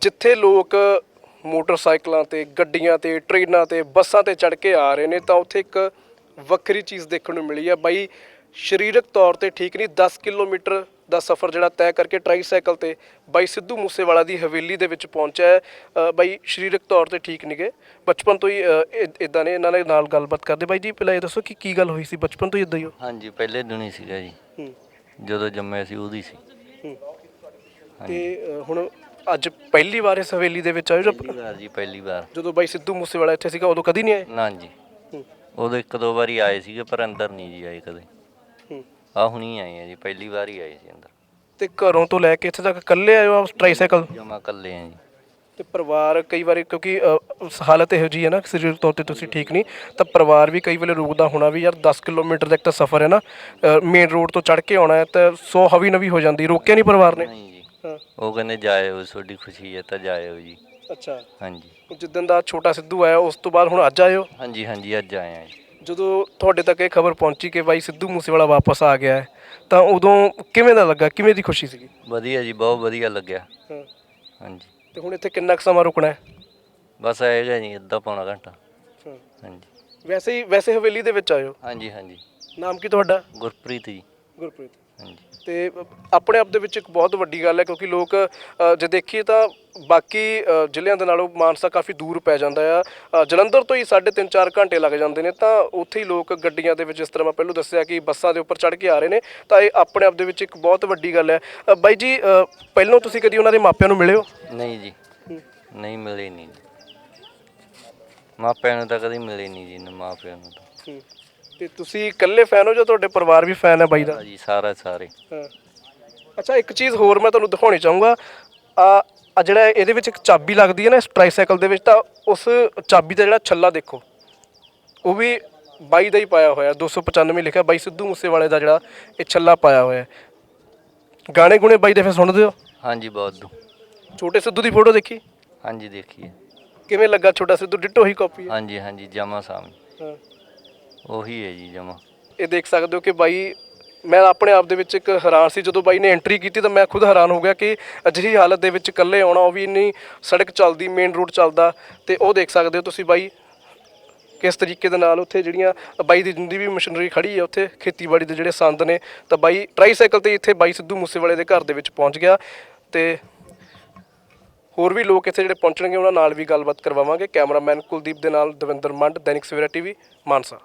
ਜਿੱਥੇ ਲੋਕ ਮੋਟਰਸਾਈਕਲਾਂ ਤੇ ਗੱਡੀਆਂ ਤੇ ਟ੍ਰੇਨਾਂ ਤੇ ਬੱਸਾਂ ਤੇ ਚੜ ਕੇ ਆ ਰਹੇ ਨੇ ਤਾਂ ਉੱਥੇ ਇੱਕ ਵੱਖਰੀ ਚੀਜ਼ ਦੇਖਣ ਨੂੰ ਮਿਲੀ ਹੈ ਬਾਈ ਸਰੀਰਕ ਤੌਰ ਤੇ ਠੀਕ ਨਹੀਂ 10 ਕਿਲੋਮੀਟਰ ਦਾ ਸਫ਼ਰ ਜਿਹੜਾ ਤੈਅ ਕਰਕੇ ਟਰਾਈਸਾਈਕਲ ਤੇ ਬਾਈ ਸਿੱਧੂ ਮੂਸੇਵਾਲਾ ਦੀ ਹਵੇਲੀ ਦੇ ਵਿੱਚ ਪਹੁੰਚਿਆ ਬਾਈ ਸਰੀਰਕ ਤੌਰ ਤੇ ਠੀਕ ਨਹੀਂਗੇ ਬਚਪਨ ਤੋਂ ਹੀ ਇਦਾਂ ਨੇ ਇਹਨਾਂ ਦੇ ਨਾਲ ਗੱਲਬਾਤ ਕਰਦੇ। ਬਾਈ ਜੀ ਪਹਿਲਾਂ ਇਹ ਦੱਸੋ ਕਿ ਕੀ ਗੱਲ ਹੋਈ ਸੀ? ਬਚਪਨ ਤੋਂ ਹੀ ਇਦਾਂ ਹੀ ਹੋ? ਹਾਂਜੀ ਪਹਿਲੇ ਦਿਨ ਹੀ ਸੀਗਾ ਜੀ। ਜਦੋਂ ਜੰਮਿਆ ਸੀ ਉਹਦੀ ਸੀ। ਤੇ ਹੁਣ ਅੱਜ ਪਹਿਲੀ ਵਾਰ ਇਸ ਹਵੇਲੀ ਦੇ ਵਿੱਚ ਆਏ ਜਾਂ ਪਹਿਲੀ ਵਾਰ ਜੀ ਪਹਿਲੀ ਵਾਰ। ਜਦੋਂ ਬਾਈ ਸਿੱਧੂ ਮੂਸੇਵਾਲਾ ਇੱਥੇ ਸੀਗਾ ਉਦੋਂ ਕਦੀ ਨਹੀਂ ਆਏ? ਨਾ ਜੀ। ਹੂੰ। ਉਦੋਂ ਇੱਕ ਦੋ ਵਾਰੀ ਆਏ ਸੀਗੇ ਪਰ ਅੰਦਰ ਨਹੀਂ ਜੀ ਆਏ ਕਦੇ। ਹੂੰ। ਆ ਹੁਣੀ ਆਏ ਆ ਜੀ ਪਹਿਲੀ ਵਾਰ ਹੀ ਆਏ ਸੀ ਅੰਦਰ। ਤੇ ਘਰੋਂ ਤੋਂ ਲੈ ਕੇ ਇੱਥੇ ਤੱਕ ਇਕੱਲੇ ਆਏ ਹੋ ਟਰਾਈਸਾਈਕਲ ਜਮਾ ਕੱਲੇ ਆ ਜੀ। ਤੇ ਪਰਿਵਾਰ ਕਈ ਵਾਰੀ ਕਿਉਂਕਿ ਅ, ਹਾਲਤ ਇਹੋ ਜੀ ਹੈ ਨਾ ਸਰੀਰਕ ਤੌਰ ਤੇ ਤੁਸੀਂ ਠੀਕ ਨਹੀਂ ਤਾਂ ਪਰਿਵਾਰ ਵੀ ਕਈ ਵੇਲੇ ਰੁਕਦਾ ਹੋਣਾ ਵੀ ਯਾਰ 10 ਕਿਲੋਮੀਟਰ ਦਾ ਇੱਕ ਤਾਂ ਸਫ਼ਰ ਹੈ ਨਾ ਮੇਨ ਰੋਡ ਤੋਂ ਚੜ ਕੇ ਆਉਣਾ ਹੈ ਤਾਂ 100 ਹਵੀ ਨਵੀ ਹੋ ਜਾਂਦੀ ਰੋਕਿਆ ਨਹੀਂ ਪਰਿਵਾਰ ਨੇ? ਨਹੀਂ ਜੀ ਹਾਂ। ਉਹ ਕਹਿੰਦੇ ਜਾਇਓ ਤੁਹਾਡੀ ਖੁਸ਼ੀ ਹੈ ਤਾਂ ਜਾਇਓ ਜੀ। ਅੱਛਾ। ਹਾਂਜੀ। ਜਿੱਦਣ ਦਾ ਛੋਟਾ ਸਿੱਧੂ ਆਇਆ ਉਸ ਤੋਂ ਬਾਅਦ ਹੁਣ ਅੱਜ ਹੋ? ਹਾਂਜੀ ਹਾਂਜੀ ਅੱਜ ਆਏ ਆ ਜੀ। ਜਦੋਂ ਤੁਹਾਡੇ ਤੱਕ ਇਹ ਖਬਰ ਪਹੁੰਚੀ ਕਿ ਬਾਈ ਸਿੱਧੂ ਮੂਸੇਵਾਲਾ ਵਾਪਸ ਆ ਗਿਆ ਹੈ ਤਾਂ ਉਦੋਂ ਕਿਵੇਂ ਦਾ ਲੱਗਾ? ਕਿਵੇਂ ਦੀ ਖੁਸ਼ੀ ਸੀਗੀ? ਵਧੀਆ ਜੀ ਬਹੁਤ ਵਧੀਆ ਲੱਗਿਆ। ਹਾਂ। ਹਾਂਜੀ। ਤੇ ਹੁਣ ਇੱਥੇ ਕਿੰਨਾ ਕੁ ਸਮਾਂ ਰੁਕਣਾ ਹੈ? ਬਸ ਆਏਗਾ ਜੀ ਅੱਧਾ ਪੌਣਾ ਘੰਟਾ। ਹਾਂ। ਹਾਂਜੀ। ਵੈਸੇ ਹੀ ਵੈਸੇ ਹਵੇਲੀ ਦੇ ਵਿੱਚ ਆਇਓ ਹਾਂਜੀ ਹਾਂਜੀ। ਨਾਮ ਕੀ ਤੁਹਾਡਾ? ਗੁਰਪ੍ਰੀਤ ਜੀ। ਗੁਰਪ੍ਰੀਤ। ਤੇ ਆਪਣੇ ਆਪ ਦੇ ਵਿੱਚ ਇੱਕ ਬਹੁਤ ਵੱਡੀ ਗੱਲ ਹੈ ਕਿਉਂਕਿ ਲੋਕ ਅ, ਜੇ ਦੇਖੀਏ ਤਾਂ ਬਾਕੀ ਅ, ਜ਼ਿਲ੍ਹਿਆਂ ਦੇ ਨਾਲੋਂ ਮਾਨਸਾ ਕਾਫੀ ਦੂਰ ਪੈ ਜਾਂਦਾ ਆ। ਅ, ਜਲੰਧਰ ਤੋਂ ਹੀ 3.5 4 ਘੰਟੇ ਲੱਗ ਜਾਂਦੇ ਨੇ ਤਾਂ ਉੱਥੇ ਹੀ ਲੋਕ ਗੱਡੀਆਂ ਦੇ ਵਿੱਚ ਜਿਸ ਤਰ੍ਹਾਂ ਮੈਂ ਪਹਿਲਾਂ ਦੱਸਿਆ ਕਿ ਬੱਸਾਂ ਦੇ ਉੱਪਰ ਚੜ੍ਹ ਕੇ ਆ ਰਹੇ ਨੇ ਤਾਂ ਇਹ ਆਪਣੇ ਆਪ ਦੇ ਵਿੱਚ ਇੱਕ ਬਹੁਤ ਵੱਡੀ ਗੱਲ ਹੈ। ਅ, ਬਾਈ ਜੀ ਅ, ਪਹਿਲਾਂ ਤੁਸੀਂ ਕਦੀ ਉਹਨਾਂ ਦੇ ਮਾਪਿਆਂ ਨੂੰ ਮਿਲੇ ਹੋ? ਨਹੀਂ ਜੀ। ਨਹੀਂ ਮਿਲੇ ਨਹੀਂ ਜੀ। ਮਾਪਿਆਂ ਨੂੰ ਤਾਂ ਕਦੀ ਮਿਲੇ ਨਹੀਂ ਜੀ ਨਾ ਮਾਪਿਆਂ ਨੂੰ ਤਾਂ। ਤੇ ਤੁਸੀਂ ਇਕੱਲੇ ਫੈਨ ਹੋ ਜਾਂ ਤੁਹਾਡੇ ਪਰਿਵਾਰ ਵੀ ਫੈਨ ਹੈ ਬਾਈ ਦਾ? ਜੀ ਸਾਰਾ ਸਾਰੇ। ਹਾਂ। ਅੱਛਾ ਇੱਕ ਚੀਜ਼ ਹੋਰ ਮੈਂ ਤੁਹਾਨੂੰ ਦਿਖਾਉਣੀ ਚਾਹੂੰਗਾ। ਆ ਆ ਜਿਹੜਾ ਇਹਦੇ ਵਿੱਚ ਇੱਕ ਚਾਬੀ ਲੱਗਦੀ ਹੈ ਨਾ ਇਸ ਟ੍ਰਾਈਸਾਈਕਲ ਦੇ ਵਿੱਚ ਤਾਂ ਉਸ ਚਾਬੀ ਦਾ ਜਿਹੜਾ ਛੱਲਾ ਦੇਖੋ। ਉਹ ਵੀ ਬਾਈ ਦਾ ਹੀ ਪਾਇਆ ਹੋਇਆ 295 ਲਿਖਿਆ ਬਾਈ ਸਿੱਧੂ ਮੂਸੇਵਾਲੇ ਦਾ ਜਿਹੜਾ ਇਹ ਛੱਲਾ ਪਾਇਆ ਹੋਇਆ। ਹੈ ਗਾਣੇ ਗੁਣੇ ਬਾਈ ਦੇ ਫਿਰ ਸੁਣਦੇ ਹੋ? ਹਾਂਜੀ ਬਹੁਤ ਦੂ। ਛੋਟੇ ਸਿੱਧੂ ਦੀ ਫੋਟੋ ਦੇਖੀ? ਹਾਂਜੀ ਦੇਖੀਏ ਕਿਵੇਂ ਲੱਗਾ? ਛੋਟਾ ਸਿੱਧੂ ਡਿੱਟੋ ਹੀ ਕਾਪੀ ਹੈ। ਹਾਂਜੀ ਹਾਂਜੀ ਜਮਾ ਸਾਹਮਣੇ। ਹਾਂ। ਉਹੀ ਹੈ ਜੀ ਜਮਾ। ਇਹ ਦੇਖ ਸਕਦੇ ਹੋ ਕਿ ਬਾਈ, ਮੈਂ ਆਪਣੇ ਆਪ ਦੇ ਵਿੱਚ ਇੱਕ ਹੈਰਾਨ ਸੀ। ਜਦੋਂ ਬਾਈ ਨੇ ਐਂਟਰੀ ਕੀਤੀ ਤਾਂ ਮੈਂ ਖੁਦ ਹੈਰਾਨ ਹੋ ਗਿਆ ਕਿ ਅਜਿਹੀ ਹਾਲਤ ਦੇ ਵਿੱਚ ਇਕੱਲੇ ਆਉਣਾ, ਉਹ ਵੀ ਇੰਨੀ ਸੜਕ ਚੱਲਦੀ ਮੇਨ ਰੋਡ ਚੱਲਦਾ। ਤੇ ਉਹ ਦੇਖ ਸਕਦੇ ਹੋ ਤੁਸੀਂ ਬਾਈ, ਕਿਸ ਤਰੀਕੇ ਦੇ ਨਾਲ ਉੱਥੇ ਜਿਹੜੀਆਂ ਬਾਈ ਦੀ ਜਿੰਦੀ ਵੀ ਮਸ਼ੀਨਰੀ ਖੜੀ ਹੈ, ਉੱਥੇ ਖੇਤੀਬਾੜੀ ਦੇ ਜਿਹੜੇ ਸੰਦ ਨੇ। ਤਾਂ ਬਾਈ ਟਰਾਈਸਾਈਕਲ ਤੇ ਇੱਥੇ ਬਾਈ ਸਿੱਧੂ ਮੂਸੇਵਾਲੇ ਦੇ ਘਰ ਦੇ ਵਿੱਚ ਪਹੁੰਚ ਗਿਆ। ਤੇ ਹੋਰ ਵੀ ਲੋਕ ਇੱਥੇ ਜਿਹੜੇ ਪਹੁੰਚਣਗੇ, ਉਹਨਾਂ ਨਾਲ ਵੀ ਗੱਲਬਾਤ ਕਰਵਾਵਾਂਗੇ। ਕੈਮਰਾਮੈਨ ਕੁਲਦੀਪ ਦੇ ਨਾਲ ਦਵਿੰਦਰ ਮੰਡ, ਦੈਨਿਕ ਸਵੇਰਾ ਟੀਵੀ, ਮਾਨਸਾ।